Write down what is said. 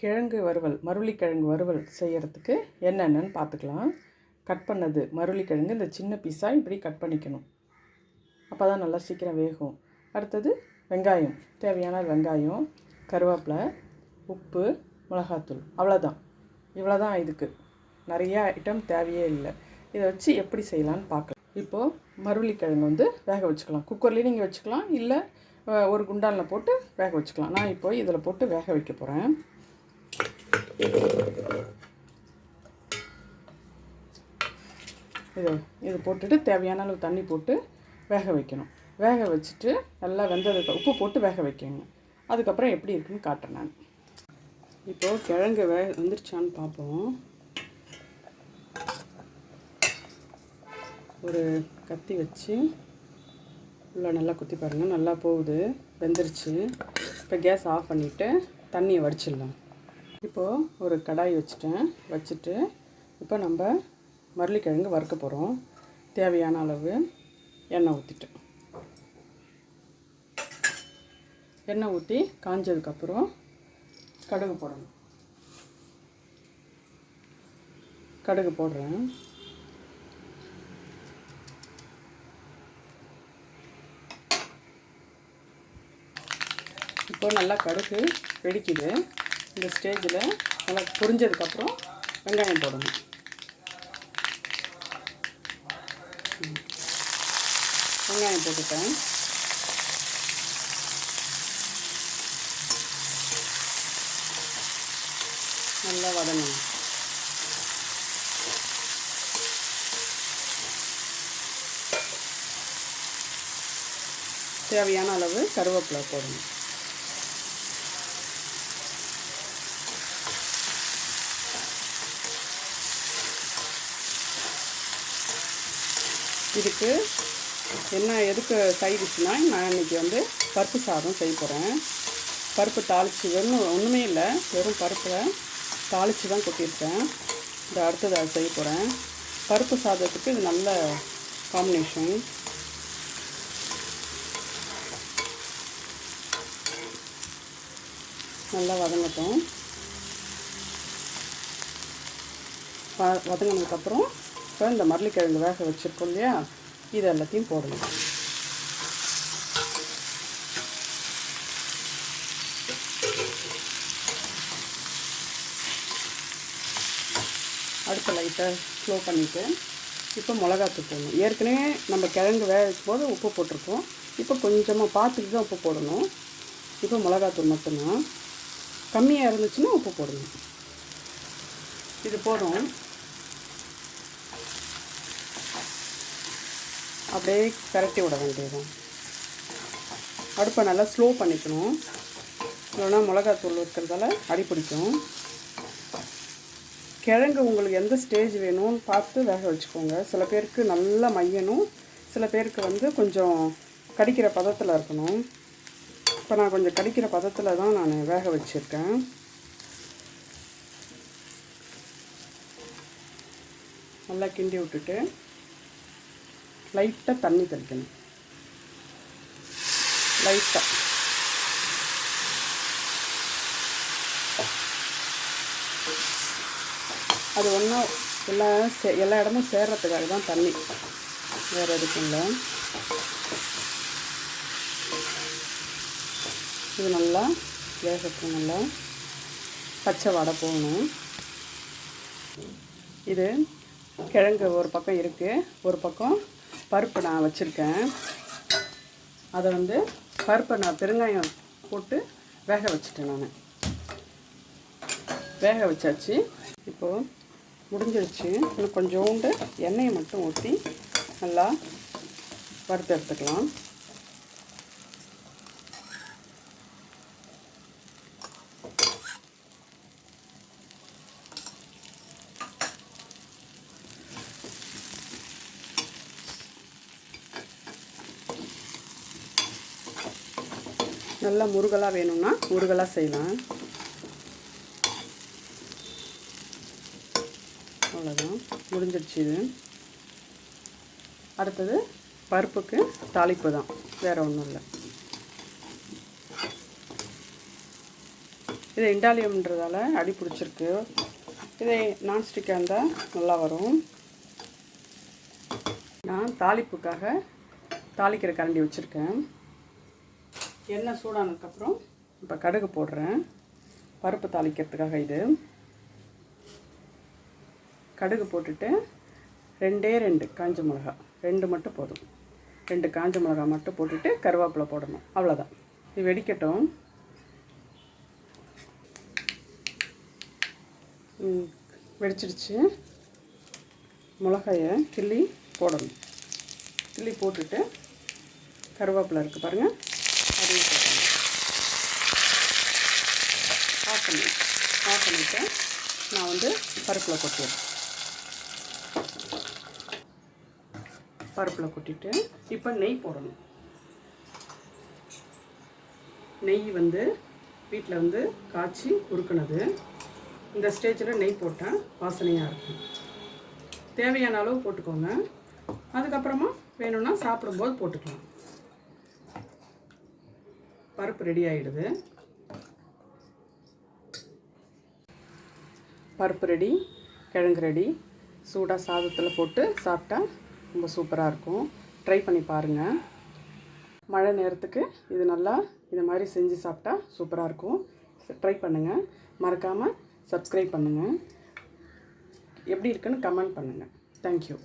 கிழங்கு வறுவல் மருளிக்கிழங்கு வறுவல் செய்கிறதுக்கு என்னென்னன்னு பார்த்துக்கலாம். கட் பண்ணது மருளிக்கிழங்கு இந்த சின்ன பீஸாக இப்படி கட் பண்ணிக்கணும். அப்போ தான் நல்லா சீக்கிரம் வேகும். அடுத்தது வெங்காயம் தேவையான வெங்காயம் கருவேப்பிலை உப்பு மிளகாத்தூள் அவ்வளோதான் இவ்வளோ தான் இதுக்கு. நிறைய ஐட்டம் தேவையே இல்லை. இதை வச்சு எப்படி செய்யலான்னு பார்க்கலாம். இப்போது மருளிக்கிழங்கு வந்து வேக வச்சுக்கலாம். குக்கர்லேயும் நீங்கள் வச்சுக்கலாம். இல்லை ஒரு குண்டானில் போட்டு வேக வச்சுக்கலாம். நான் இப்போ இதில் போட்டு வேக வைக்க போகிறேன் இது இது போட்டுட்டு தேவையான அளவு தண்ணி போட்டு வேக வைக்கணும். வேக வச்சுட்டு நல்லா வெந்ததுக்கு உப்பு போட்டு வேக வைக்கணும். அதுக்கப்புறம் எப்படி இருக்குன்னு காட்டுறேன் நான். இப்போது கிழங்கு வே வந்துருச்சான்னு பார்ப்போம். ஒரு கத்தி வச்சு உள்ள நல்லா குத்தி பாருங்கள் நல்லா போகுது வெந்துருச்சு. இப்போ கேஸ் ஆஃப் பண்ணிவிட்டு தண்ணியை வடிச்சிடலாம். இப்போது ஒரு கடாய் வச்சுட்டேன். வச்சுட்டு இப்போ நம்ம மரளிக்கிழங்கு வறுக்க போகிறோம் தேவையான அளவு எண்ணெய் ஊற்றிட்டேன் எண்ணெய் ஊற்றி காஞ்சதுக்கப்புறம் கடுகு போடணும். கடுகு போடுறேன். இப்போ நல்லா கடுகு வெடிக்குது. இந்த ஸ்டேஜில் நல்லா பொரிஞ்சதுக்கப்புறம் வெங்காயம் போடணும். வெங்காயம் போட்டுட்டேன். நல்லா வதங்கணும். தேவையான அளவு கருவேப்பிலை போடணும். இதுக்கு என்ன எதுக்கு சைடிஷ்னால் நான் இன்னைக்கு வந்து பருப்பு சாதம் செய்ய போகிறேன் பருப்பு தாளித்து வெறும் ஒன்றுமே இல்லை வெறும் பருப்பில் தாளித்து தான் கொட்டியிருக்கேன். இந்த அடுத்தது அதை செய்ய போகிறேன் பருப்பு சாதத்துக்கு இது நல்ல காம்பினேஷன் நல்லா வதங்கட்டும். வ வதங்கினதுக்கப்புறம் இப்போ இந்த மரளிக்கிழங்கு வேக வச்சுருக்கோம் இல்லையா? இது எல்லாத்தையும் போடணும். அடுத்த லைட்டை ஸ்லோ பண்ணிவிட்டு இப்போ மிளகாத்தூள் போடணும். ஏற்கனவே நம்ம கிழங்கு வேக போது உப்பு போட்டிருக்கோம். இப்போ கொஞ்சமாக பார்த்துட்டு தான் உப்பு போடணும். இப்போ மிளகாத்தூள் மட்டும்தான். கம்மியாக இருந்துச்சுன்னா உப்பு போடணும். இது போதும். அப்படியே கரட்டி விட வேண்டியதுதான். அடுப்பை நல்லா ஸ்லோ பண்ணிக்கணும். இல்லைன்னா மிளகாத்தூள் இருக்கிறதால அடி பிடிக்கும். கிழங்கு உங்களுக்கு எந்த ஸ்டேஜ் வேணும்னு பார்த்து வேக வச்சுக்கோங்க. சில பேருக்கு நல்லா மையணும். சில பேருக்கு வந்து கொஞ்சம் கடிக்கிற பதத்தில் இருக்கணும். இப்போ நான் கொஞ்சம் கடிக்கிற பதத்தில் தான் நான் வேக வச்சுருக்கேன். நல்லா கிண்டி விட்டுட்டு லைட்டாக தண்ணி தெளிக்கணும். லைட்டாக அது ஒன்றும் எல்லா சே எல்லா இடமும் சேர்றதுக்காக தான் தண்ணி. வேறு எதுக்கும் இல்லை. இது நல்லா வேகட்டும் நல்லா. பச்சை வடை போகணும் இது கிழங்கு ஒரு பக்கம் இருக்குது ஒரு பக்கம் பருப்பு நான் வச்சுருக்கேன். அதை வந்து பருப்பை நான் பெருங்காயம் போட்டு வேக வச்சுட்டேன் நான். வேக வச்சாச்சு. இப்போது முடிஞ்சிருச்சு. இன்னும் கொஞ்சோண்டு எண்ணெயை மட்டும் ஊற்றி நல்லா வறுத்து எடுத்துக்கலாம். நல்லா முருகலாக வேணும்னா முருகலாக செய்யலாம். அவ்வளோதான் முடிஞ்சிடுச்சு இது. அடுத்தது பருப்புக்கு தாளிப்பு தான். வேறு ஒன்றும் இல்லை. இது இண்டாலியம்ன்றதால அடி பிடிச்சிருக்கு. இதே நான்ஸ்டிக்காக இருந்தால் நல்லா வரும். நான் தாளிப்புக்காக தாளிக்கிற கரண்டி வச்சுருக்கேன். எண்ணெய் சூடானதுக்கப்புறம் இப்போ கடுகு போடுறேன். பருப்பு தாளிக்கிறதுக்காக இது. கடுகு போட்டுட்டு ரெண்டே ரெண்டு காஞ்ச மிளகா. ரெண்டு மட்டும் போதும். ரெண்டு காஞ்ச மிளகா மட்டும் போட்டுட்டு கருவேப்பிலை போடணும். அவ்வளோதான் இது வெடிக்கட்டும். ம், வெடிச்சிடுச்சு மிளகாயை கிள்ளி போடணும். கிள்ளி போட்டுட்டு கருவேப்பிலை இருக்குது பாருங்கள் அதையும் ஆஃப் பண்ணி ஆஃப் பண்ணிவிட்டு நான் வந்து பருப்பில் கொட்டிடுறேன் பருப்பில் கொட்டிட்டு இப்போ நெய் போடணும் நெய் வந்து வீட்டில் வந்து காய்ச்சி உருக்குனது இந்த ஸ்டேஜில் நெய் போட்டால் வாசனையாக இருக்கும் தேவையான அளவு போட்டுக்கோங்க அதுக்கப்புறமா வேணும்னா சாப்பிடும்போது போட்டுக்கலாம் பருப்பு ரெடி ஆகிடுது பருப்பு ரெடி கிழங்கு ரெடி. சூடாக சாதத்தில் போட்டு சாப்பிட்டா ரொம்ப சூப்பராக இருக்கும். ட்ரை பண்ணி பாருங்கள் மழை நேரத்துக்கு இது நல்லா இது மாதிரி செஞ்சு சாப்பிட்டா சூப்பராக இருக்கும். ட்ரை பண்ணுங்கள் மறக்காமல் சப்ஸ்கிரைப் பண்ணுங்கள் எப்படி இருக்குன்னு கமெண்ட் பண்ணுங்கள் தேங்க்யூ